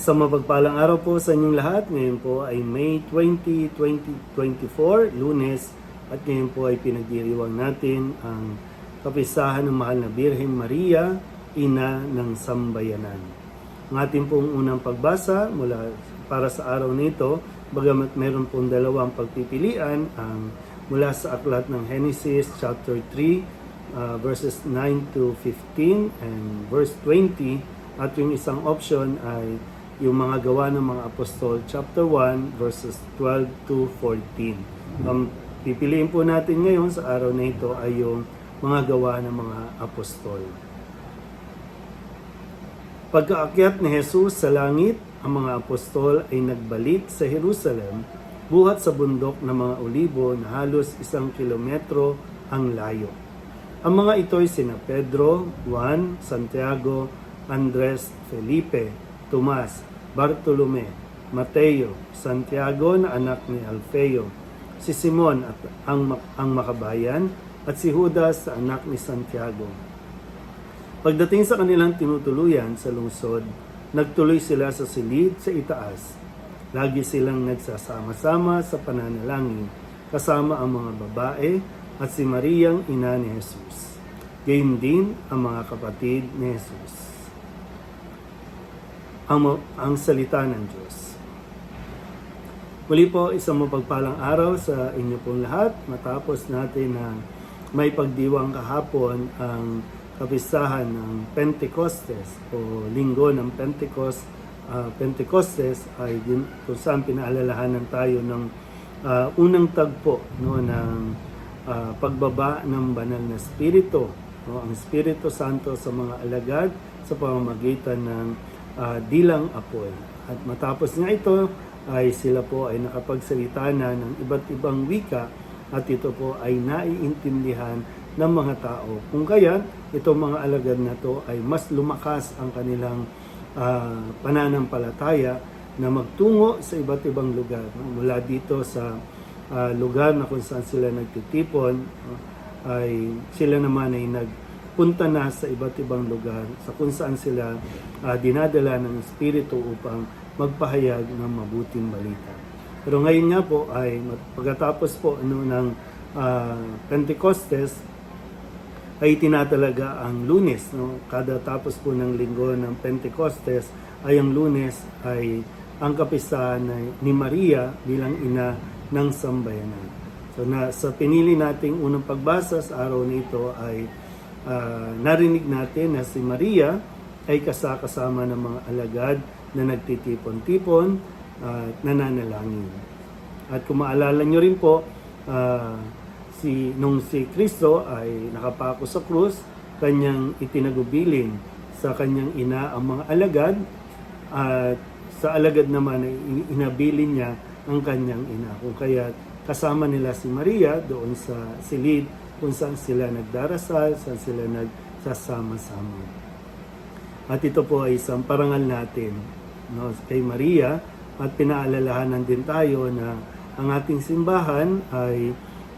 Isang mapagpalang araw po sa inyong lahat. Ngayon po ay May 20, 2024, lunes. At ngayon po ay pinagdiriwang natin ang kapisahan ng mahal na Birhen Maria, ina ng sambayanan. Ang ating pong unang pagbasa mula para sa araw nito, bagamat meron pong dalawang pagpipilian, ang mula sa aklat ng Genesis chapter 3, uh, verses 9 to 15 and verse 20 at yung isang option ay yung mga gawa ng mga apostol chapter 1 verses 12 to 14. Ang pipiliin po natin ngayon sa araw na ito ay yung mga gawa ng mga apostol. Pagkaakyat ni Jesus sa langit, ang mga apostol ay nagbalik sa Jerusalem buhat sa bundok ng mga olibo na halos isang kilometro ang layo. Ang mga ito ay sina Pedro, Juan, Santiago, Andres, Felipe, Tomas, Bartolome, Mateo, Santiago na anak ni Alfeo, si Simon at ang, ang makabayan, at si Judas sa anak ni Santiago. Pagdating sa kanilang tinutuluyan sa lungsod, nagtuloy sila sa silid sa itaas. Lagi silang nagsasama-sama sa pananalangin, kasama ang mga babae at si Mariang ina ni Jesus. Gayun din ang mga kapatid ni Jesus ang, ang salita ng Diyos. Muli po, isang mapagpalang araw sa inyo pong lahat. Matapos natin na may pagdiwang kahapon ang kapisahan ng Pentecostes o linggo ng Pentecost. Uh, Pentecostes ay din, kung saan pinaalalahanan tayo ng uh, unang tagpo no, ng uh, pagbaba ng banal na spirito. No, ang Espiritu Santo sa mga alagad sa pamamagitan ng uh, dilang apoy. At matapos nga ito, ay sila po ay nakapagsalita na ng iba't ibang wika at ito po ay naiintindihan ng mga tao. Kung kaya, itong mga alagad na to ay mas lumakas ang kanilang uh, pananampalataya na magtungo sa iba't ibang lugar. Mula dito sa uh, lugar na kung saan sila nagtitipon, uh, ay sila naman ay nag punta na sa iba't ibang lugar sa kung saan sila uh, dinadala ng Espiritu upang magpahayag ng mabuting balita. Pero ngayon nga po ay pagkatapos po ano, ng uh, Pentecostes ay tinatalaga ang lunes. No? Kada tapos po ng linggo ng Pentecostes ay ang lunes ay ang kapisahan ni Maria bilang ina ng sambayanan. So na, sa pinili nating unang pagbasa sa araw nito ay uh, narinig natin na si Maria ay kasakasama ng mga alagad na nagtitipon-tipon at uh, nananalangin. At kung maalala nyo rin po, uh, si, nung si Kristo ay nakapako sa krus, kanyang itinagubilin sa kanyang ina ang mga alagad at sa alagad naman ay inabilin niya ang kanyang ina. Kung kaya kasama nila si Maria doon sa silid kung saan sila nagdarasal, saan sila nagsasama-sama. At ito po ay isang parangal natin no, kay Maria at pinaalalahanan din tayo na ang ating simbahan ay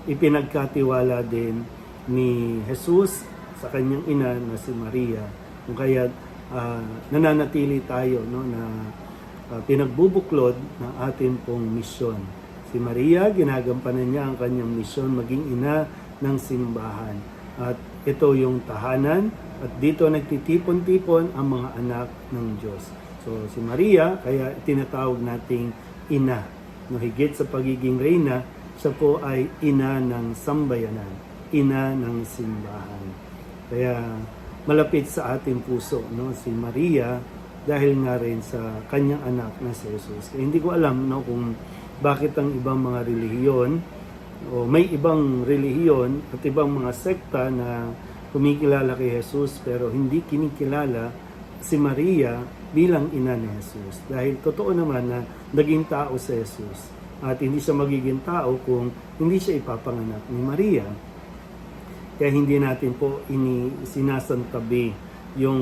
ipinagkatiwala din ni Jesus sa kanyang ina na si Maria. Kung kaya uh, nananatili tayo no, na uh, pinagbubuklod ng ating pong misyon. Si Maria, ginagampanan niya ang kanyang misyon maging ina ng simbahan. At ito yung tahanan at dito nagtitipon-tipon ang mga anak ng Diyos. So si Maria, kaya tinatawag nating ina. No, higit sa pagiging reyna, siya po ay ina ng sambayanan, ina ng simbahan. Kaya malapit sa ating puso no si Maria dahil nga rin sa kanyang anak na si Jesus. Kaya hindi ko alam no kung bakit ang ibang mga relihiyon o may ibang relihiyon at ibang mga sekta na kumikilala kay Jesus pero hindi kinikilala si Maria bilang ina ni Jesus. Dahil totoo naman na naging tao si Jesus at hindi siya magiging tao kung hindi siya ipapanganak ni Maria. Kaya hindi natin po ini sinasantabi yung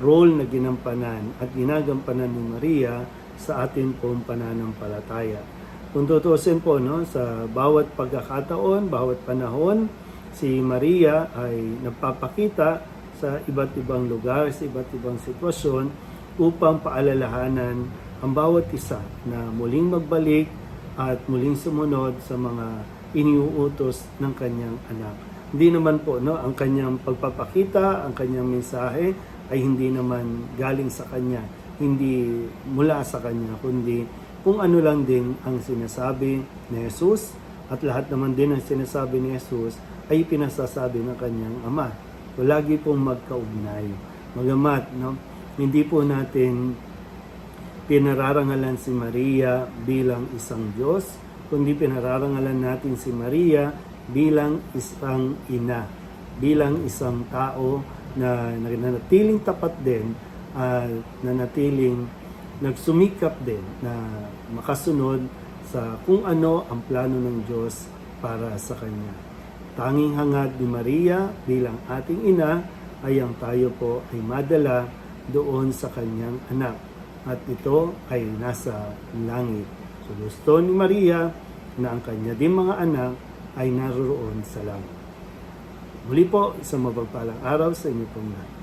role na ginampanan at ginagampanan ni Maria sa atin pong pananampalataya. Kung tutusin po, no, sa bawat pagkakataon, bawat panahon, si Maria ay nagpapakita sa iba't ibang lugar, sa iba't ibang sitwasyon, upang paalalahanan ang bawat isa na muling magbalik at muling sumunod sa mga iniuutos ng kanyang anak. Hindi naman po no, ang kanyang pagpapakita, ang kanyang mensahe ay hindi naman galing sa kanya, hindi mula sa kanya, kundi kung ano lang din ang sinasabi ni Jesus at lahat naman din ang sinasabi ni Jesus ay pinasasabi ng kanyang ama. So, lagi pong magkaugnay. Magamat, no, hindi po natin pinararangalan si Maria bilang isang Diyos, kundi pinararangalan natin si Maria bilang isang ina, bilang isang tao na nanatiling tapat din at nanatiling nagsumikap din na makasunod sa kung ano ang plano ng Diyos para sa Kanya. Tanging hangad ni Maria bilang ating ina ay ang tayo po ay madala doon sa kanyang anak at ito ay nasa langit. So gusto ni Maria na ang kanya din mga anak ay naroon sa langit. Muli po, isang mapagpalang araw sa inyo pong lahat.